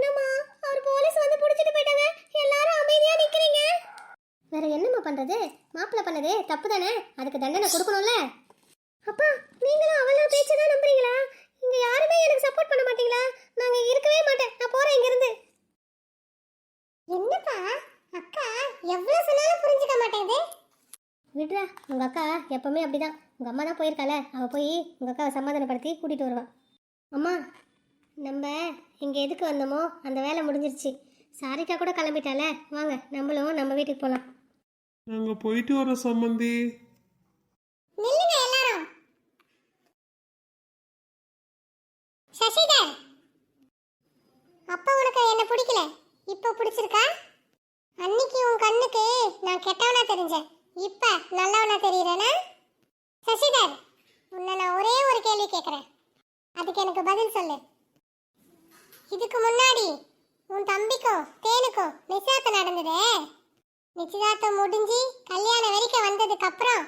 என்னம்மா? அவர் போலீஸ் வந்து பிடிச்சிட்டு போயிட்டாங்க. எல்லாரும் அமைதியா நிக்கிறீங்க. வேற என்னம்மா பண்றது? மாப்பிள்ள பண்ணது தப்பு தானே? அதுக்கு தண்டனை கொடுக்கணும்ல. அப்பா நீங்களும் அவளோட பேச்சை தான் நம்புறீங்களா? இங்க யாருமே எனக்கு சப்போர்ட் பண்ண மாட்டீங்களா? நாங்க இருக்கவே மாட்டேன். நான் போறேன் இங்க இருந்து என்னப்பா? அக்கா எவ்வளவு சொன்னாலும் புரிஞ்சுக்க மாட்டேங்குது. விடுறா உங்க அக்கா எப்பவுமே அப்படிதான். உங்க அம்மா தான் போயிருக்காள. அவ போய் உங்க அக்காவை சமாதானப்படுத்தி கூட்டிட்டு வருவான் அம்மா நம்ம இங்க எதுக்கு வந்தோமோ அந்த வேலை முடிஞ்சிருச்சு. சாரிக்கா கூட கிளம்பிட்டால வாங்க நம்மளும் நம்ம வீட்டுக்கு போலாம். நாங்க போயிட்டு வரோம் சம்மந்தி. நில்லுங்க எல்லாரும். சசிதர். அப்பா உனக்கு என்ன பிடிக்கல? இப்போ பிடிச்சிருக்கா? அன்னைக்கு உன் கண்ணுக்கு நான் கெட்டவனா தெரிஞ்சேன். இப்ப நல்லவனா தெரியறேனா? சசிதர் உன்னை நான் ஒரே ஒரு கேள்வி கேட்குறேன் அதுக்கு எனக்கு பதில் சொல்லு. இதுக்கு முன்னாடி உன் தம்பிக்கும் தேனுக்கும் நிச்சயதார்த்தம் நடந்ததே? நிச்சயதார்த்தம் முடிஞ்சு கல்யாணம் வரைக்கும் வந்ததுக்கு அப்புறம்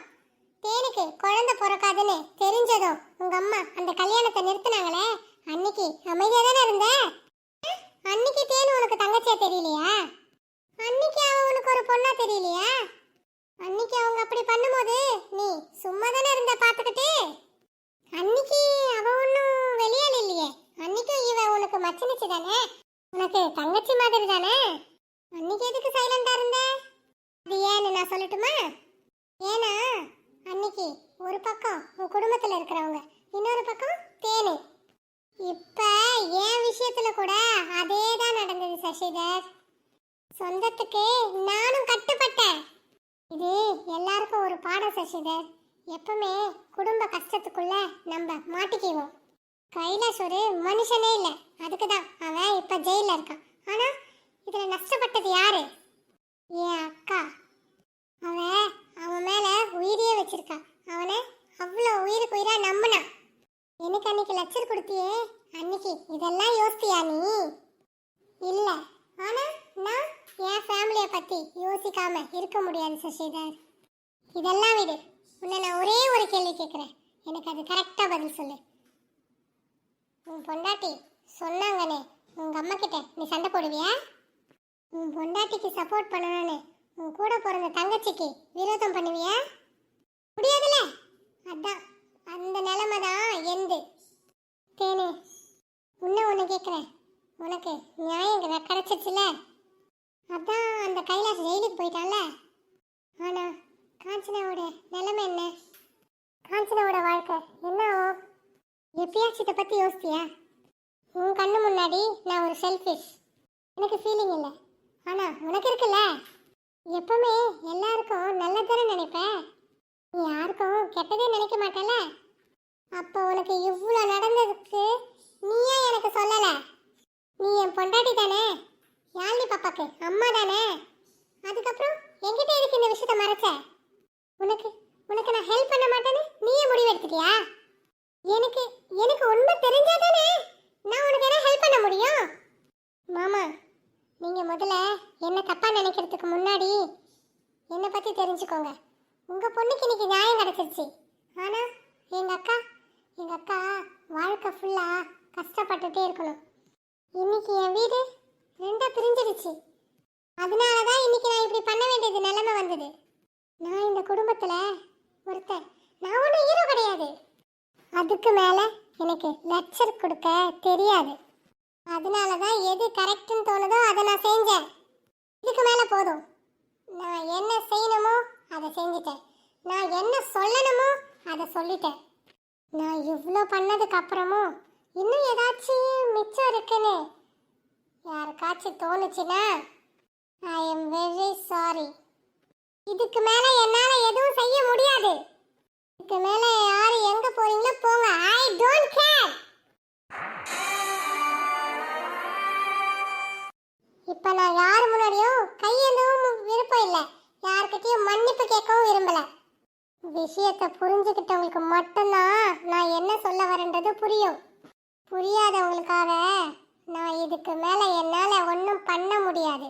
தேனுக்கு குழந்தை பிறக்காதுன்னு தெரிஞ்சதும் உங்க அம்மா அந்த கல்யாணத்தை நிறுத்தினாங்களே? அன்னைக்கு அமைதியா தானே இருந்த? அன்னைக்கு தேனு உனக்கு தங்கச்சியா தெரியலையா? அன்னைக்கு அவன் உனக்கு ஒரு பொண்ணா தெரியலையா? அன்னைக்கு அவங்க அப்படி பண்ணும்போது நீ சும்மா தானே இருந்த பாத்துக்கிட்டு அன்னைக்கு அவ ஒன்றும் வெளியால் இல்லையே. அன்னைக்கும் இவ உனக்கு மச்சினுச்சு தானே? உனக்கு தங்கச்சி மாதிரி தானே? அன்னைக்கு எதுக்கு சைலண்டா இருந்த? அது ஏன்னு நான் சொல்லட்டுமா? ஏன்னா அன்னைக்கு ஒரு பக்கம் உன் குடும்பத்துல இருக்கிறவங்க இன்னொரு பக்கம் தேனு. இப்ப என் விஷயத்துல கூட அதே தான் நடந்தது சசிதர். சொந்தத்துக்கு நானும் கட்டுப்பட்டேன். இது எல்லாருக்கும் ஒரு பாடம் சசிதர். எப்பவுமே குடும்ப கஷ்டத்துக்குள்ள நம்ம மாட்டிக்குவோம். கைலாஷ் ஒரு மனுஷனே இல்லை. அதுக்கு தான் அவன் இப்போ ஜெயிலில் இருக்கான். ஆனால் இதில் நஷ்டப்பட்டது யாரு? என் அக்கா. அவன் அவன் மேலே உயிரையே வச்சிருக்கா. அவனை அவ்வளோ உயிருக்கு உயிராக நம்பினான் எனக்கு அன்னைக்கு லட்சர் கொடுத்தியே? அன்னைக்கு. இதெல்லாம் யோசித்தியா நீ? இல்லை. ஆனால் நான் என் ஃபேமிலியை பற்றி யோசிக்காம இருக்க முடியாது சசிதர். இதெல்லாம் விடு. உன்னை நான் ஒரே ஒரு கேள்வி கேட்குறேன் எனக்கு அது கரெக்டாக பதில் சொல்லு. உன் பொண்டாட்டி சொன்னாங்கனே உங்க அம்மா கிட்ட நீ சண்டை போடுவியா? உன் பொண்டாட்டிக்கு சப்போர்ட் பண்ணணும்னு உன் கூட பிறந்த தங்கச்சிக்கு விரோதம் பண்ணுவியா? முடியாதுல்ல? அதான் அந்த நிலைமை தான் எந்து தேனு உன்ன ஒன்று கேட்குறேன் உனக்கு நியாயம் கிடை- அதான் அந்த கைலாஷ் ஜெயிலுக்கு போயிட்டான்ல. ஆனால் காஞ்சனாவோட நிலைமை என்ன? காஞ்சனாவோட வாழ்க்கை என்ன ஆகும்? எப்பயாச்சும் பற்றி யோசித்தியா உன் கண்ணு முன்னாடி நான் ஒரு செல்ஃபிஷ் எனக்கு ஃபீலிங் இல்லை. ஆனால் உனக்கு இருக்குல்ல? எப்பவுமே எல்லாருக்கும் நல்லதானே நினைப்பேன்? நீ யாருக்கும் கெட்டதே நினைக்க மாட்டல அப்போ உனக்கு இவ்வளோ நடந்ததுக்கு நீயே எனக்கு சொல்லலை. நீ என் பொண்டாட்டி தானே? யாழ்னி பாப்பாக்கு? அம்மா தானே? அதுக்கப்புறம் என்கிட்ட எதுக்கு இந்த விஷயத்த மறைச்ச? உனக்கு உனக்கு நான் ஹெல்ப் பண்ண மாட்டேன்னு நீயே முடிவு எடுத்துட்டியா? எனக்கு எனக்கு உண்மை தெரிஞ்சாதானே? நான் உனக்கு என்ன ஹெல்ப் பண்ண முடியும்? மாமா நீங்கள் முதல்ல என்ன தப்பாக நினைக்கிறதுக்கு முன்னாடி என்னை பற்றி தெரிஞ்சுக்கோங்க. உங்கள் பொண்ணுக்கு இன்னைக்கு நியாயம் கிடச்சிருச்சு. ஆனால் எங்கள் அக்கா எங்கள் அக்கா வாழ்க்கை ஃபுல்லாக கஷ்டப்பட்டுட்டே இருக்கணும். இன்னைக்கு என் வீடு ரெண்டாக பிரிஞ்சிடுச்சு அதனால தான் இன்னைக்கு நான் இப்படி பண்ண வேண்டியது நிலைமை வந்தது. நான் இந்த குடும்பத்தில் ஒருத்தன். நான் ஒன்றும் ஹீரோ கிடையாது. அதுக்கு மேலே எனக்கு லெக்சர் கொடுக்க தெரியாது. அதனால தான் எது கரெக்டுன்னு தோணுதோ அதை நான் செஞ்சேன். இதுக்கு மேலே போதும். நான் என்ன செய்யணுமோ அதை செஞ்சுட்டேன். நான் என்ன சொல்லணுமோ அதை சொல்லிட்டேன். நான் இவ்வளோ பண்ணதுக்கு அப்புறமும் இன்னும் ஏதாச்சும் மிச்சம் இருக்குன்னு யாருக்காச்சும் தோணுச்சுன்னா ஐ எம் வெரி சாரி இதுக்கு மேலே என்னால் எதுவும் செய்ய முடியாது. இதுக்கு மேலே யார் போறீங்களோ போங்க. ஐ டோன்ட் கேர் இப்ப நான் யார் முன்னாடியும் கையேந்தவும் விருப்பம் இல்லை. யார்கிட்டயும் மன்னிப்பு கேட்கவும் விரும்பல. விஷயத்தை புரிஞ்சுக்கிட்டவங்களுக்கு மட்டும்தான் நான் என்ன சொல்ல வரேன்றது புரியும். புரியாதவங்களுக்காக நான் இதுக்கு மேலே என்னால் ஒன்றும் பண்ண முடியாது.